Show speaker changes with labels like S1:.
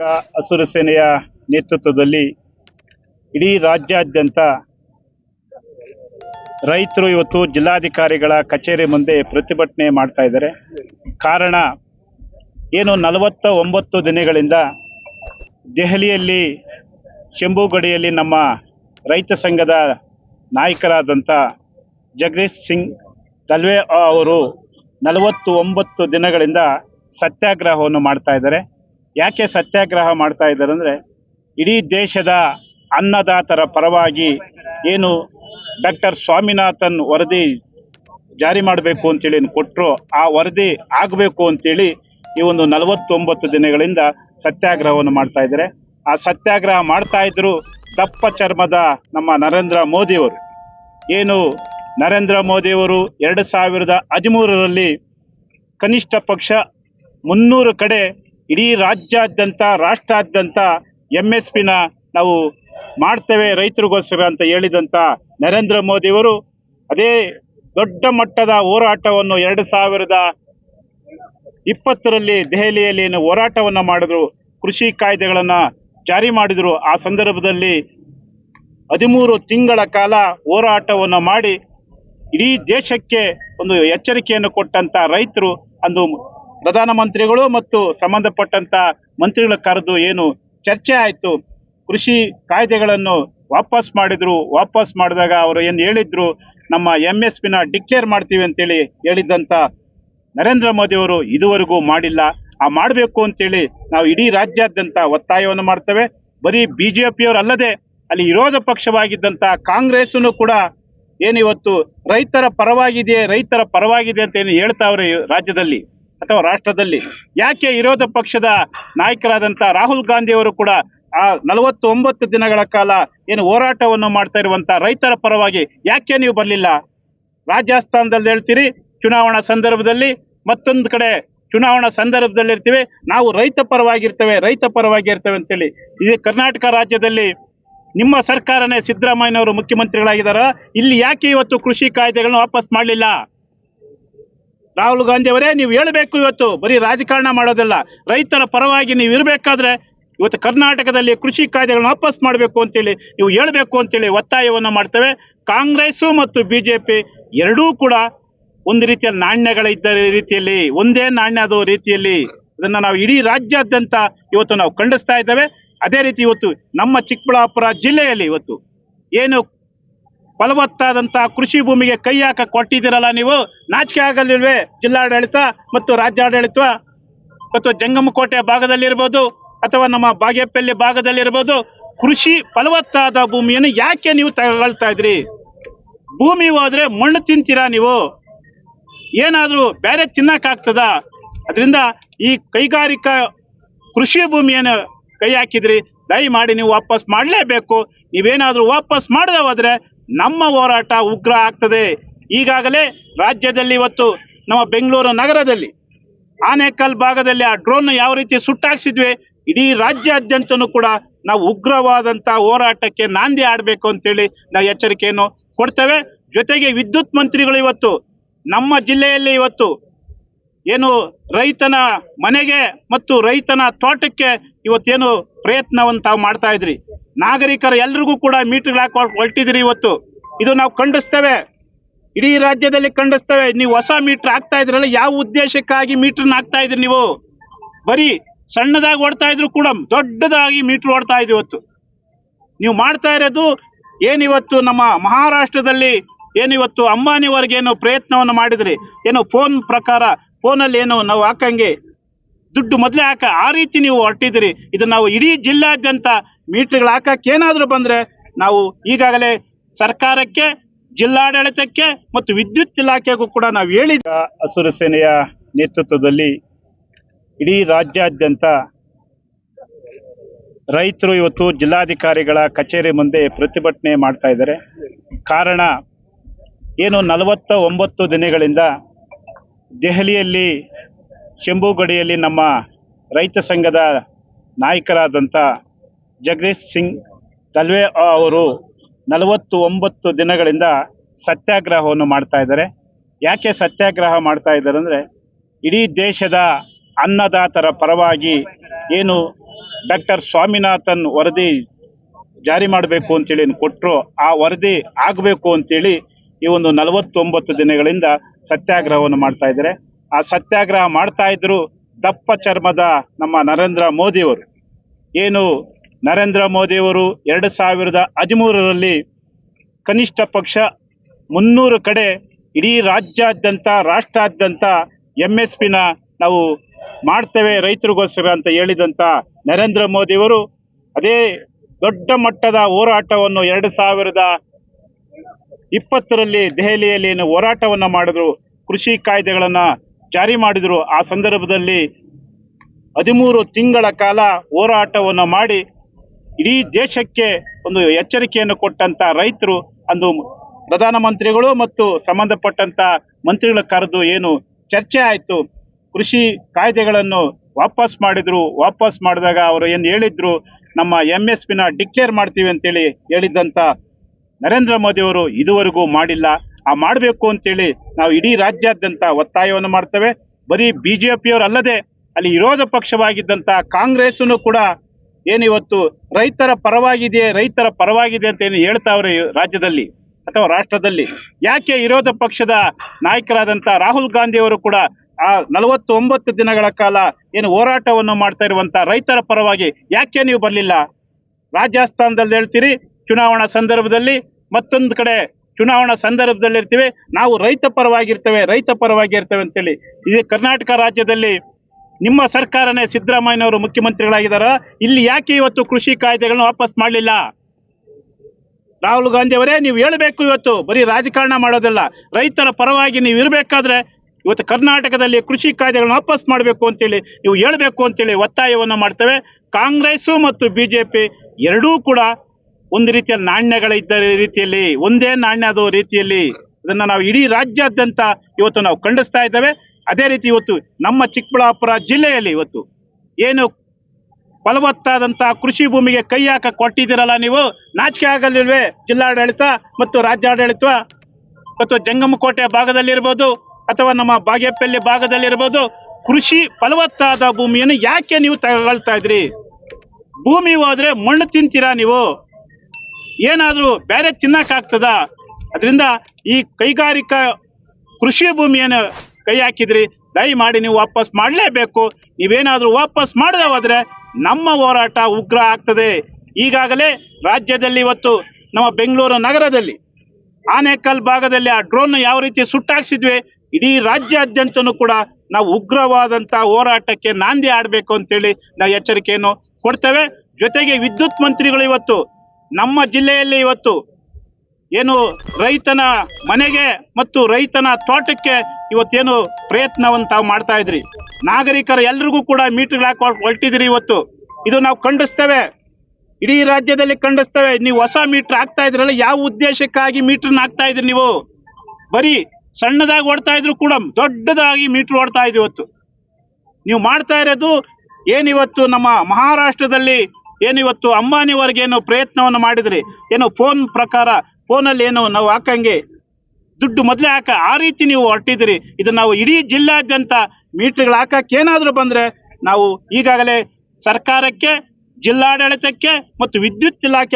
S1: ಹಸಿರು ಸೇನೆಯ ನೇತೃತ್ವದಲ್ಲಿ ಇಡೀ ರಾಜ್ಯಾದ್ಯಂತ ರೈತರು ಇವತ್ತು ಜಿಲ್ಲಾಧಿಕಾರಿಗಳ ಕಚೇರಿ ಮುಂದೆ ಪ್ರತಿಭಟನೆ ಮಾಡ್ತಾ ಇದ್ದಾರೆ. ಕಾರಣ ಏನು ನಲವತ್ತ ಒಂಬತ್ತು ದಿನಗಳಿಂದ ದೆಹಲಿಯಲ್ಲಿ ಶಂಭುಗಡಿಯಲ್ಲಿ ನಮ್ಮ ರೈತ ಸಂಘದ ನಾಯಕರಾದಂಥ ಜಗದೀಶ್ ಸಿಂಗ್ ದಲ್ವೆ ಅವರು ನಲವತ್ತು ಒಂಬತ್ತು ದಿನಗಳಿಂದ ಸತ್ಯಾಗ್ರಹವನ್ನು ಮಾಡ್ತಾ ಇದ್ದಾರೆ. ಯಾಕೆ ಸತ್ಯಾಗ್ರಹ ಮಾಡ್ತಾ ಇದ್ದಾರೆ ಅಂದರೆ ಇಡೀ ದೇಶದ ಅನ್ನದಾತರ ಪರವಾಗಿ ಏನು ಡಾಕ್ಟರ್ ಸ್ವಾಮಿನಾಥನ್ ವರದಿ ಜಾರಿ ಮಾಡಬೇಕು ಅಂತೇಳಿ ಕೊಟ್ಟರು ಆ ವರದಿ ಆಗಬೇಕು ಅಂತೇಳಿ ಈ ಒಂದು ನಲವತ್ತೊಂಬತ್ತು ದಿನಗಳಿಂದ ಸತ್ಯಾಗ್ರಹವನ್ನು ಮಾಡ್ತಾ ಇದ್ದಾರೆ. ಆ ಸತ್ಯಾಗ್ರಹ ಮಾಡ್ತಾ ಇದ್ರು ದಪ್ಪ ಚರ್ಮದ ನಮ್ಮ ನರೇಂದ್ರ ಮೋದಿಯವರು, ಏನು ನರೇಂದ್ರ ಮೋದಿಯವರು ಎರಡು ಸಾವಿರದ ಹದಿಮೂರರಲ್ಲಿ ಕನಿಷ್ಠ ಪಕ್ಷ ಮುನ್ನೂರು ಕಡೆ ಇಡೀ ರಾಜ್ಯಾದ್ಯಂತ, ರಾಷ್ಟ್ರಾದ್ಯಂತ ಎಂ ಎಸ್ ಪಿನ ನಾವು ಮಾಡ್ತೇವೆ ರೈತರಿಗೋಸ್ಕರ ಅಂತ ಹೇಳಿದಂಥ ನರೇಂದ್ರ ಮೋದಿಯವರು ಅದೇ ದೊಡ್ಡ ಮಟ್ಟದ ಹೋರಾಟವನ್ನು ಎರಡು ಸಾವಿರದ ಇಪ್ಪತ್ತರಲ್ಲಿ ದೆಹಲಿಯಲ್ಲಿ ಹೋರಾಟವನ್ನು ಮಾಡಿದ್ರು, ಕೃಷಿ ಕಾಯ್ದೆಗಳನ್ನು ಜಾರಿ ಮಾಡಿದ್ರು. ಆ ಸಂದರ್ಭದಲ್ಲಿ ಹದಿಮೂರು ತಿಂಗಳ ಕಾಲ ಹೋರಾಟವನ್ನು ಮಾಡಿ ಇಡೀ ದೇಶಕ್ಕೆ ಒಂದು ಎಚ್ಚರಿಕೆಯನ್ನು ಕೊಟ್ಟಂತ ರೈತರು ಅಂದು ಪ್ರಧಾನಮಂತ್ರಿಗಳು ಮತ್ತು ಸಂಬಂಧಪಟ್ಟಂತ ಮಂತ್ರಿಗಳ ಕರೆದು ಏನು ಚರ್ಚೆ ಆಯಿತು. ಕೃಷಿ ಕಾಯ್ದೆಗಳನ್ನು ವಾಪಸ್ ಮಾಡಿದ್ರು. ವಾಪಸ್ ಮಾಡಿದಾಗ ಅವರು ಏನು ಹೇಳಿದ್ರು? ನಮ್ಮ ಎಂ ಎಸ್ ಪಿನ ಡಿಕ್ಲೇರ್ ಮಾಡ್ತೀವಿ ಅಂತೇಳಿ ಹೇಳಿದ್ದಂಥ ನರೇಂದ್ರ ಮೋದಿ ಅವರು ಇದುವರೆಗೂ ಮಾಡಿಲ್ಲ. ಆ ಮಾಡಬೇಕು ಅಂತೇಳಿ ನಾವು ಇಡೀ ರಾಜ್ಯಾದ್ಯಂತ ಒತ್ತಾಯವನ್ನು ಮಾಡ್ತೇವೆ. ಬರೀ ಬಿ ಜೆ ಅಲ್ಲದೆ ಅಲ್ಲಿ ವಿರೋಧ ಪಕ್ಷವಾಗಿದ್ದಂಥ ಕಾಂಗ್ರೆಸ್ನು ಕೂಡ ಏನಿವತ್ತು ರೈತರ ಪರವಾಗಿದೆ ರೈತರ ಪರವಾಗಿದೆ ಅಂತ ಏನು ಹೇಳ್ತಾವ್ರೆ ರಾಜ್ಯದಲ್ಲಿ? ಅಥವಾ ರಾಷ್ಟ್ರದಲ್ಲಿ ಯಾಕೆ ವಿರೋಧ ಪಕ್ಷದ ನಾಯಕರಾದಂಥ ರಾಹುಲ್ ಗಾಂಧಿಯವರು ಕೂಡ ಆ ನಲವತ್ತೊಂಬತ್ತು ದಿನಗಳ ಕಾಲ ಏನು ಹೋರಾಟವನ್ನು ಮಾಡ್ತಾ ಇರುವಂಥ ರೈತರ ಪರವಾಗಿ ಯಾಕೆ ನೀವು ಬರಲಿಲ್ಲ? ರಾಜಸ್ಥಾನದಲ್ಲಿ ಹೇಳ್ತೀರಿ, ಚುನಾವಣಾ ಸಂದರ್ಭದಲ್ಲಿ ಮತ್ತೊಂದು ಕಡೆ ಚುನಾವಣಾ ಸಂದರ್ಭದಲ್ಲಿ ಇರ್ತೀವಿ ನಾವು ರೈತ ಪರವಾಗಿರ್ತೇವೆ, ರೈತ ಪರವಾಗಿ ಇರ್ತೇವೆ ಅಂತೇಳಿ. ಇದು ಕರ್ನಾಟಕ ರಾಜ್ಯದಲ್ಲಿ ನಿಮ್ಮ ಸರ್ಕಾರನೇ ಸಿದ್ದರಾಮಯ್ಯನವರು ಮುಖ್ಯಮಂತ್ರಿಗಳಾಗಿದ್ದಾರ, ಇಲ್ಲಿ ಯಾಕೆ ಇವತ್ತು ಕೃಷಿ ಕಾಯ್ದೆಗಳನ್ನು ವಾಪಸ್ ಮಾಡಲಿಲ್ಲ? ರಾಹುಲ್ ಗಾಂಧಿ ಅವರೇ ನೀವು ಹೇಳಬೇಕು ಇವತ್ತು, ಬರೀ ರಾಜಕಾರಣ ಮಾಡೋದಲ್ಲ. ರೈತರ ಪರವಾಗಿ ನೀವು ಇರಬೇಕಾದ್ರೆ, ಇವತ್ತು ಕರ್ನಾಟಕದಲ್ಲಿ ಕೃಷಿ ಕಾಯ್ದೆಗಳನ್ನ ವಾಪಸ್ ಮಾಡಬೇಕು ಅಂತೇಳಿ ನೀವು ಹೇಳಬೇಕು ಅಂತೇಳಿ ಒತ್ತಾಯವನ್ನು ಮಾಡ್ತೇವೆ. ಕಾಂಗ್ರೆಸ್ಸು ಮತ್ತು ಬಿ ಜೆ ಪಿ ಎರಡೂ ಕೂಡ ಒಂದು ರೀತಿಯ ನಾಣ್ಯಗಳಿದ್ದ ರೀತಿಯಲ್ಲಿ, ಒಂದೇ ನಾಣ್ಯದ ರೀತಿಯಲ್ಲಿ ಇದನ್ನು ನಾವು ಇಡೀ ರಾಜ್ಯಾದ್ಯಂತ ಇವತ್ತು ನಾವು ಖಂಡಿಸ್ತಾ ಇದ್ದೇವೆ. ಅದೇ ರೀತಿ ಇವತ್ತು ನಮ್ಮ ಚಿಕ್ಕಬಳ್ಳಾಪುರ ಜಿಲ್ಲೆಯಲ್ಲಿ ಇವತ್ತು ಏನು ಫಲವತ್ತಾದಂತ ಕೃಷಿ ಭೂಮಿಗೆ ಕೈ ಹಾಕ ಕೊಟ್ಟಿದ್ದೀರಲ್ಲ ನೀವು? ನಾಚಿಕೆ ಆಗಲಿಲ್ವೇ? ಜಿಲ್ಲಾಡಳಿತ ಮತ್ತು ರಾಜ್ಯಾಡಳಿತ ಮತ್ತು ಜಂಗಮಕೋಟೆ ಭಾಗದಲ್ಲಿರ್ಬೋದು ಅಥವಾ ನಮ್ಮ ಬಾಗೇಪಲ್ಲಿ ಭಾಗದಲ್ಲಿರ್ಬೋದು, ಕೃಷಿ ಫಲವತ್ತಾದ ಭೂಮಿಯನ್ನು ಯಾಕೆ ನೀವು ತಗೊಳ್ತಾ ಇದ್ರಿ? ಭೂಮಿ ಹೋದ್ರೆ ಮಣ್ಣು ತಿಂತೀರಾ ನೀವು? ಏನಾದರೂ ಬೇರೆ ತಿನ್ನಕ್ಕಾಗ್ತದ ಅದರಿಂದ ಈ ಕೈಗಾರಿಕಾ ಕೃಷಿ ಭೂಮಿಯನ್ನು ಕೈ ಹಾಕಿದ್ರಿ. ದಯಮಾಡಿ ನೀವು ವಾಪಸ್ ಮಾಡಲೇಬೇಕು. ನೀವೇನಾದರೂ ವಾಪಸ್ ಮಾಡದೆ ಹೋದ್ರೆ ನಮ್ಮ ಹೋರಾಟ ಉಗ್ರ ಆಗ್ತದೆ. ಈಗಾಗಲೇ ರಾಜ್ಯದಲ್ಲಿ ಇವತ್ತು ನಮ್ಮ ಬೆಂಗಳೂರು ನಗರದಲ್ಲಿ ಆನೇಕಲ್ ಭಾಗದಲ್ಲಿ ಆ ಡ್ರೋನ್ ಯಾವ ರೀತಿ ಸುಟ್ಟಾಕ್ಸಿದ್ವಿ, ಇಡೀ ರಾಜ್ಯಾದ್ಯಂತನೂ ಕೂಡ ನಾವು ಉಗ್ರವಾದಂಥ ಹೋರಾಟಕ್ಕೆ ನಾಂದಿ ಆಡಬೇಕು ಅಂತೇಳಿ ನಾವು ಎಚ್ಚರಿಕೆಯನ್ನು ಕೊಡ್ತೇವೆ. ಜೊತೆಗೆ ವಿದ್ಯುತ್ ಮಂತ್ರಿಗಳು ಇವತ್ತು ನಮ್ಮ ಜಿಲ್ಲೆಯಲ್ಲಿ ಇವತ್ತು ಏನು ರೈತನ ಮನೆಗೆ ಮತ್ತು ರೈತನ ತೋಟಕ್ಕೆ ಇವತ್ತೇನು ಪ್ರಯತ್ನವನ್ನು ತಾವು ಮಾಡ್ತಾ ಇದ್ರಿ. ನಾಗರಿಕರ ಎಲ್ರಿಗೂ ಕೂಡ ಮೀಟರ್ ಹಾಕಿ ಹೊರಟಿದ್ರಿ ಇವತ್ತು. ಇದು ನಾವು ಖಂಡಿಸ್ತೇವೆ. ಇಡೀ ರಾಜ್ಯದಲ್ಲಿ ಖಂಡಿಸ್ತೇವೆ. ನೀವು ಹೊಸ ಮೀಟರ್ ಹಾಕ್ತಾ ಇದ್ರಲ್ಲ ಯಾವ ಉದ್ದೇಶಕ್ಕಾಗಿ ಮೀಟರ್ನ ಹಾಕ್ತಾ ಇದ್ರಿ ನೀವು? ಬರೀ ಸಣ್ಣದಾಗಿ ಓಡ್ತಾ ಇದ್ರು ಕೂಡ ದೊಡ್ಡದಾಗಿ ಮೀಟರ್ ಓಡ್ತಾ ಇದ್ದೀವಿ ಇವತ್ತು. ನೀವು ಮಾಡ್ತಾ ಇರೋದು ಏನಿವತ್ತು ನಮ್ಮ ಮಹಾರಾಷ್ಟ್ರದಲ್ಲಿ ಏನಿವತ್ತು ಅಂಬಾನಿವರೆಗೆ ಏನು ಪ್ರಯತ್ನವನ್ನು ಮಾಡಿದ್ರಿ? ಏನು ಫೋನ್ ಪ್ರಕಾರ ಫೋನಲ್ಲಿ ಏನು ನಾವು ಹಾಕಂಗೆ ದುಡ್ಡು ಮೊದಲೇ ಹಾಕ ಆ ರೀತಿ ನೀವು ಹೊರಟಿದ್ದೀರಿ. ಇದು ನಾವು ಇಡೀ ಜಿಲ್ಲಾದ್ಯಂತ ಮೀಟರ್ಗಳು ಹಾಕಕ್ಕೆ ಏನಾದರೂ ಬಂದರೆ ನಾವು ಈಗಾಗಲೇ ಸರ್ಕಾರಕ್ಕೆ, ಜಿಲ್ಲಾಡಳಿತಕ್ಕೆ ಮತ್ತು ವಿದ್ಯುತ್ ಇಲಾಖೆಗೂ ಕೂಡ ನಾವು ಹೇಳಿದ ಹಸಿರು ಸೇನೆಯ ನೇತೃತ್ವದಲ್ಲಿ ಇಡೀ ರಾಜ್ಯಾದ್ಯಂತ ರೈತರು ಇವತ್ತು ಜಿಲ್ಲಾಧಿಕಾರಿಗಳ ಕಚೇರಿ ಮುಂದೆ ಪ್ರತಿಭಟನೆ ಮಾಡ್ತಾ ಇದ್ದಾರೆ. ಕಾರಣ ಏನು ನಲವತ್ತ ಒಂಬತ್ತು ದಿನಗಳಿಂದ ದೆಹಲಿಯಲ್ಲಿ, ಚೆಂಬುಗಡಿಯಲ್ಲಿ ನಮ್ಮ ರೈತ ಸಂಘದ ನಾಯಕರಾದಂಥ ಜಗದೀಶ್ ಸಿಂಗ್ ದಲ್ವೆ ಅವರು ನಲವತ್ತು ಒಂಬತ್ತು ದಿನಗಳಿಂದ ಸತ್ಯಾಗ್ರಹವನ್ನು ಮಾಡ್ತಾ ಇದ್ದಾರೆ. ಯಾಕೆ ಸತ್ಯಾಗ್ರಹ ಮಾಡ್ತಾ ಇದ್ದಾರೆ ಅಂದರೆ ಇಡೀ ದೇಶದ ಅನ್ನದಾತರ ಪರವಾಗಿ ಏನು ಡಾಕ್ಟರ್ ಸ್ವಾಮಿನಾಥನ್ ವರದಿ ಜಾರಿ ಮಾಡಬೇಕು ಅಂತೇಳಿ ಕೊಟ್ಟರು ಆ ವರದಿ ಆಗಬೇಕು ಅಂತೇಳಿ ಈ ಒಂದು ನಲವತ್ತೊಂಬತ್ತು ದಿನಗಳಿಂದ ಸತ್ಯಾಗ್ರಹವನ್ನು ಮಾಡ್ತಾ ಇದ್ದಾರೆ. ಆ ಸತ್ಯಾಗ್ರಹ ಮಾಡ್ತಾ ಇದ್ರು ದಪ್ಪ ಚರ್ಮದ ನಮ್ಮ ನರೇಂದ್ರ ಮೋದಿಯವರು ಏನು ನರೇಂದ್ರ ಮೋದಿಯವರು ಎರಡು ಸಾವಿರದ ಹದಿಮೂರರಲ್ಲಿ ಕನಿಷ್ಠ ಪಕ್ಷ ಮುನ್ನೂರು ಕಡೆ ಇಡೀ ರಾಜ್ಯಾದ್ಯಂತ, ರಾಷ್ಟ್ರಾದ್ಯಂತ ಎಂ ಎಸ್ ಪಿನ ನಾವು ಮಾಡ್ತೇವೆ ರೈತರಿಗೋಸ್ಕರ ಅಂತ ಹೇಳಿದಂಥ ನರೇಂದ್ರ ಮೋದಿಯವರು ಅದೇ ದೊಡ್ಡ ಮಟ್ಟದ ಹೋರಾಟವನ್ನು ಎರಡು ಸಾವಿರದ ಇಪ್ಪತ್ತರಲ್ಲಿ ದೆಹಲಿಯಲ್ಲಿ ಹೋರಾಟವನ್ನು ಮಾಡಿದ್ರು, ಕೃಷಿ ಕಾಯ್ದೆಗಳನ್ನು ಜಾರಿ ಮಾಡಿದರು. ಆ ಸಂದರ್ಭದಲ್ಲಿ ಹದಿಮೂರು ತಿಂಗಳ ಕಾಲ ಹೋರಾಟವನ್ನು ಮಾಡಿ ಇಡೀ ದೇಶಕ್ಕೆ ಒಂದು ಎಚ್ಚರಿಕೆಯನ್ನು ಕೊಟ್ಟಂತ ರೈತರು, ಅಂದು ಪ್ರಧಾನಮಂತ್ರಿಗಳು ಮತ್ತು ಸಂಬಂಧಪಟ್ಟಂತ ಮಂತ್ರಿಗಳ ಕರೆದು ಏನು ಚರ್ಚೆ ಆಯಿತು. ಕೃಷಿ ಕಾಯ್ದೆಗಳನ್ನು ವಾಪಸ್ ಮಾಡಿದ್ರು. ವಾಪಸ್ ಮಾಡಿದಾಗ ಅವರು ಏನು ಹೇಳಿದ್ರು? ನಮ್ಮ ಎಂ ಎಸ್ ಪಿನ ಡಿಕ್ಲೇರ್ ಮಾಡ್ತೀವಿ ಅಂತೇಳಿ ಹೇಳಿದ್ದಂತ ನರೇಂದ್ರ ಮೋದಿ ಅವರು ಇದುವರೆಗೂ ಮಾಡಿಲ್ಲ. ಆ ಮಾಡಬೇಕು ಅಂತೇಳಿ ನಾವು ಇಡೀ ರಾಜ್ಯಾದ್ಯಂತ ಒತ್ತಾಯವನ್ನು ಮಾಡ್ತೇವೆ. ಬರೀ ಬಿಜೆಪಿಯವರು ಅಲ್ಲದೆ ಅಲ್ಲಿ ವಿರೋಧ ಪಕ್ಷವಾಗಿದ್ದಂಥ ಕಾಂಗ್ರೆಸ್ಸನ್ನು ಕೂಡ ಏನಿವತ್ತು? ರೈತರ ಪರವಾಗಿದೆ ರೈತರ ಪರವಾಗಿದೆ ಅಂತ ಏನು ಹೇಳ್ತಾವ್ರೆ ರಾಜ್ಯದಲ್ಲಿ ಅಥವಾ ರಾಷ್ಟ್ರದಲ್ಲಿ? ಯಾಕೆ ವಿರೋಧ ಪಕ್ಷದ ನಾಯಕರಾದಂಥ ರಾಹುಲ್ ಗಾಂಧಿ ಅವರು ಕೂಡ ಆ ನಲವತ್ತೊಂಬತ್ತು ದಿನಗಳ ಕಾಲ ಏನು ಹೋರಾಟವನ್ನು ಮಾಡ್ತಾ ಇರುವಂಥ ರೈತರ ಪರವಾಗಿ ಯಾಕೆ ನೀವು ಬರಲಿಲ್ಲ? ರಾಜಸ್ಥಾನದಲ್ಲಿ ಹೇಳ್ತೀರಿ, ಚುನಾವಣಾ ಸಂದರ್ಭದಲ್ಲಿ ಮತ್ತೊಂದು ಕಡೆ ಚುನಾವಣಾ ಸಂದರ್ಭದಲ್ಲಿ ಇರ್ತೀವಿ ನಾವು ರೈತ ಪರವಾಗಿರ್ತೇವೆ, ರೈತ ಪರವಾಗಿ ಇರ್ತೇವೆ ಅಂತೇಳಿ. ಇದು ಕರ್ನಾಟಕ ರಾಜ್ಯದಲ್ಲಿ ನಿಮ್ಮ ಸರ್ಕಾರನೇ ಸಿದ್ದರಾಮಯ್ಯನವರು ಮುಖ್ಯಮಂತ್ರಿಗಳಾಗಿದ್ದಾರೆ, ಇಲ್ಲಿ ಯಾಕೆ ಇವತ್ತು ಕೃಷಿ ಕಾಯ್ದೆಗಳನ್ನ ವಾಪಸ್ ಮಾಡಲಿಲ್ಲ? ರಾಹುಲ್ ಗಾಂಧಿ ಅವರೇ ನೀವು ಹೇಳಬೇಕು ಇವತ್ತು, ಬರೀ ರಾಜಕಾರಣ ಮಾಡೋದಲ್ಲ, ರೈತರ ಪರವಾಗಿ ನೀವು ಇರಬೇಕಾದ್ರೆ ಇವತ್ತು ಕರ್ನಾಟಕದಲ್ಲಿ ಕೃಷಿ ಕಾಯ್ದೆಗಳನ್ನ ವಾಪಸ್ ಮಾಡಬೇಕು ಅಂತೇಳಿ ನೀವು ಹೇಳಬೇಕು ಅಂತೇಳಿ ಒತ್ತಾಯವನ್ನು ಮಾಡ್ತೇವೆ. ಕಾಂಗ್ರೆಸ್ಸು ಮತ್ತು ಬಿಜೆಪಿ ಎರಡೂ ಕೂಡ ಒಂದು ರೀತಿಯ ನಾಣ್ಯಗಳಿದ್ದ ರೀತಿಯಲ್ಲಿ, ಒಂದೇ ನಾಣ್ಯದ ರೀತಿಯಲ್ಲಿ, ಅದನ್ನ ನಾವು ಇಡೀ ರಾಜ್ಯಾದ್ಯಂತ ಇವತ್ತು ನಾವು ಖಂಡಿಸ್ತಾ ಇದ್ದೇವೆ. ಅದೇ ರೀತಿ ಇವತ್ತು ನಮ್ಮ ಚಿಕ್ಕಬಳ್ಳಾಪುರ ಜಿಲ್ಲೆಯಲ್ಲಿ ಇವತ್ತು ಏನು ಫಲವತ್ತಾದಂತಹ ಕೃಷಿ ಭೂಮಿಗೆ ಕೈ ಹಾಕ ಕೊಟ್ಟಿದ್ದೀರಲ್ಲ ನೀವು? ನಾಚಿಕೆ ಆಗಲಿಲ್ವೇ? ಜಿಲ್ಲಾಡಳಿತ ಮತ್ತು ರಾಜ್ಯಾಡಳಿತ ಮತ್ತು ಜಂಗಮಕೋಟೆ ಭಾಗದಲ್ಲಿರ್ಬೋದು ಅಥವಾ ನಮ್ಮ ಬಾಗೇಪಲ್ಲಿ ಭಾಗದಲ್ಲಿರ್ಬೋದು ಕೃಷಿ ಫಲವತ್ತಾದ ಭೂಮಿಯನ್ನು ಯಾಕೆ ನೀವು ತಗೊಳ್ತಾ ಇದ್ರಿ? ಭೂಮಿ ಹೋದ್ರೆ ಮಣ್ಣು ತಿಂತೀರಾ ನೀವು? ಏನಾದರೂ ಬೇರೆ ತಿನ್ನಕ್ಕಾಗ್ತದ? ಅದರಿಂದ ಈ ಕೈಗಾರಿಕಾ ಕೃಷಿ ಭೂಮಿಯನ್ನು ಕೈ ಹಾಕಿದ್ರಿ, ದಯಮಾಡಿ ನೀವು ವಾಪಸ್ ಮಾಡಲೇಬೇಕು. ನೀವೇನಾದರೂ ವಾಪಸ್ ಮಾಡದೆ ನಮ್ಮ ಹೋರಾಟ ಉಗ್ರ ಆಗ್ತದೆ. ಈಗಾಗಲೇ ರಾಜ್ಯದಲ್ಲಿ ಇವತ್ತು ನಮ್ಮ ಬೆಂಗಳೂರು ನಗರದಲ್ಲಿ ಆನೇಕಲ್ ಭಾಗದಲ್ಲಿ ಆ ಡ್ರೋನ್ ಯಾವ ರೀತಿ ಸುಟ್ಟಾಕ್ಸಿದ್ವಿ, ಇಡೀ ರಾಜ್ಯಾದ್ಯಂತನೂ ಕೂಡ ನಾವು ಉಗ್ರವಾದಂತ ಹೋರಾಟಕ್ಕೆ ನಾಂದಿ ಆಡಬೇಕು ಅಂತೇಳಿ ನಾವು ಎಚ್ಚರಿಕೆಯನ್ನು ಕೊಡ್ತೇವೆ. ಜೊತೆಗೆ ವಿದ್ಯುತ್ ಮಂತ್ರಿಗಳು ಇವತ್ತು ನಮ್ಮ ಜಿಲ್ಲೆಯಲ್ಲಿ ಇವತ್ತು ಏನು ರೈತನ ಮನೆಗೆ ಮತ್ತು ರೈತನ ತೋಟಕ್ಕೆ ಇವತ್ತೇನು ಪ್ರಯತ್ನವನ್ನು ತಾವು ಮಾಡ್ತಾ ಇದ್ರಿ? ನಾಗರಿಕರ ಎಲ್ರಿಗೂ ಕೂಡ ಮೀಟರ್ ಹಾಕಿ ಹೊರಟಿದ್ರಿ ಇವತ್ತು. ಇದು ನಾವು ಖಂಡಿಸ್ತೇವೆ. ಇಡೀ ರಾಜ್ಯದಲ್ಲಿ ಖಂಡಿಸ್ತೇವೆ. ನೀವು ಹೊಸ ಮೀಟರ್ ಹಾಕ್ತಾ ಇದ್ರಲ್ಲ, ಯಾವ ಉದ್ದೇಶಕ್ಕಾಗಿ ಮೀಟರ್ನ ಹಾಕ್ತಾ ಇದ್ರಿ ನೀವು? ಬರೀ ಸಣ್ಣದಾಗಿ ಓಡ್ತಾ ಇದ್ರು ಕೂಡ ದೊಡ್ಡದಾಗಿ ಮೀಟರ್ ಓಡ್ತಾ ಇದ್ವಿ ಇವತ್ತು. ನೀವು ಮಾಡ್ತಾ ಇರೋದು ಏನಿವತ್ತು ನಮ್ಮ ಮಹಾರಾಷ್ಟ್ರದಲ್ಲಿ ಏನಿವತ್ತು ಅಂಬಾನಿವರೆಗೆ ಏನು ಪ್ರಯತ್ನವನ್ನು ಮಾಡಿದ್ರಿ? ಏನು ಫೋನ್ ಪ್ರಕಾರ ಫೋನಲ್ಲಿ ಏನೋ ನಾವು ಹಾಕಂಗೆ ದುಡ್ಡು ಮೊದಲೇ ಹಾಕ, ಆ ರೀತಿ ನೀವು ಹೊರಟಿದ್ದೀರಿ. ಇದು ನಾವು ಇಡೀ ಜಿಲ್ಲಾದ್ಯಂತ ಮೀಟರ್ಗಳು ಹಾಕಕ್ಕೆ ಏನಾದರೂ ಬಂದ್ರೆ ನಾವು ಈಗಾಗಲೇ ಸರ್ಕಾರಕ್ಕೆ, ಜಿಲ್ಲಾಡಳಿತಕ್ಕೆ ಮತ್ತು ವಿದ್ಯುತ್ ಇಲಾಖೆ